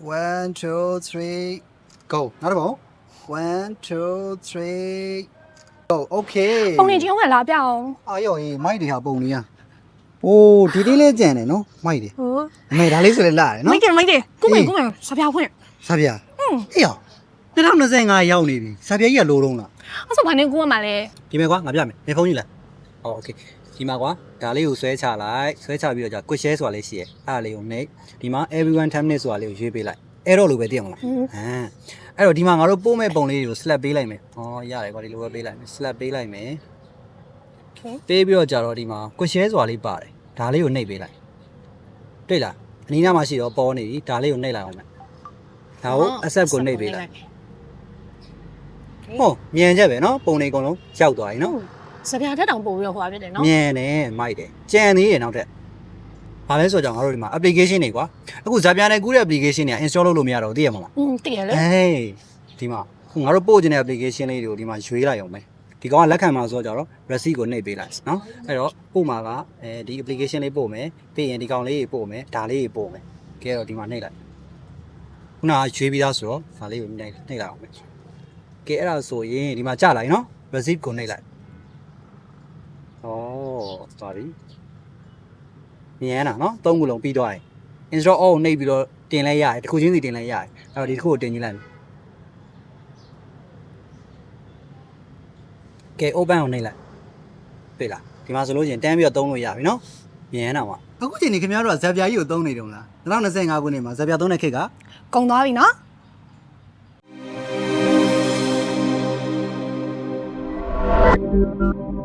1 2 3 go နောက်တစ်ပုံ1 2 3 go okay ပုံနေချင်းကလာပြအောင် အာယောအေးမိုက်တွေဟာပုံလေးอ่ะโอ้ဒီတင်းလေးကြံတယ်နော်မိုက်တွေ ဟို အမေဒါလေးဆိုလည်းလာတယ်နော် မိုက်တယ်မိုက်တယ်ကုမယ်ကုမယ်စပြဖွင့် စာပြ ဟွန်း အေးရော2025ရောက်နေပြီစာပြကြီးကလိုတော့လား အဲ့ဆိုဘာနေကုရမှာလဲ ဒီမဲ့ကွာငါပြမယ်နေဖုန်းကြီးလားဟောโอเค ဒီမှာကွာဒါလေးကိုဆွဲချလိုက်ဆွဲချပြီးတော့じゃ quick share ဆိုတာလေးရှိရဲအဲ့ဒါလေးကိုနှိပ်ဒီမှာ everyone 10 minutes ဆိုတာလေးကိုရွေးပေးလိုက်အဲ့တော့လိုပဲသိအောင်လား ဟွန်း ဟမ်အဲ့တော့ဒီမှာငါတို့ပို့မဲ့ပုံလေးတွေကို slap ပေးလိုက်မယ်ဟောရတယ်ကွာဒီလိုပဲပေးလိုက်မယ် slap ပေးလိုက်မယ် โอเค ပေးပြီးတော့ကြတော့ဒီမှာ quick share ဆိုတာလေးပါတယ်ဒါလေးကိုနှိပ်ပေးလိုက်တွေ့လားအနီးနားမှာရှိတော့ပေါ်နေပြီဒါလေးကိုနှိပ်လိုက်အောင်မယ်ဒါကို accept ကိုနှိပ်ပေးလိုက်ဟောမြန်ချက်ပဲเนาะပုံတွေအကုန်လုံးရောက်သွားပြီเนาะ စပြတက်တောင်ပို့ပြီးတော့ဟိုပါဖြစ်တယ်နော်မြန်တယ်မိုက်တယ်ကြံသေးရနောက်ထပ်ဘာလဲဆိုတော့ငါတို့ဒီမှာ application တွေကွာအခုဇာပြန်နဲ့ကူးတဲ့ application တွေက install လုပ်လို့မရတော့ဘူးသိရမလားอืมတည်ရလေအေးဒီမှာခုငါတို့ပို့ခြင်းတဲ့ application လေးတွေကိုဒီမှာရွေးလိုက်အောင်မယ်ဒီကောင်ကလက်ခံမှာဆိုတော့ကြတော့ receipt ကိုနှိပ်ပေးလိုက်နော်အဲ့တော့ပို့မှာကအဲဒီ application လေးပို့မယ်ပြီးရင်ဒီကောင်လေးကြီးပို့မယ်ဒါလေးကြီးပို့မယ်ကဲတော့ဒီမှာနှိပ်လိုက်ခုနကရွေးပြီးသားဆိုတော့ဒါလေးကိုနှိပ်နှိပ်လိုက်အောင်မယ်ကဲအဲ့ဒါဆိုရင်ဒီမှာကြလိုက်နော် receipt ကိုနှိပ်လိုက် ဩသွားပြီမြန်တာနော်သုံးခုလုံးပြီးသွားရင် install all ကိုနှိပ်ပြီးတော့တင်လဲရတယ်တစ်ခုချင်းစီတင်လဲရတယ်အဲ့တော့ဒီတစ်ခုကိုတင်ကြည့်လိုက်မယ်ကဲ open ကိုနှိပ်လိုက်တွေ့လားဒီမှာဆိုလို့ရှိရင်တန်းပြီးတော့သုံးလို့ရပြီနော်မြန်တာပါအခုချိန်နေခင်ဗျားတို့ကဇက်ပြာကြီးကိုသုံးနေတုံးလား2025ခုနှစ်မှာဇက်ပြာသုံးတဲ့ခေတ်ကကုံသွားပြီနော်ဟ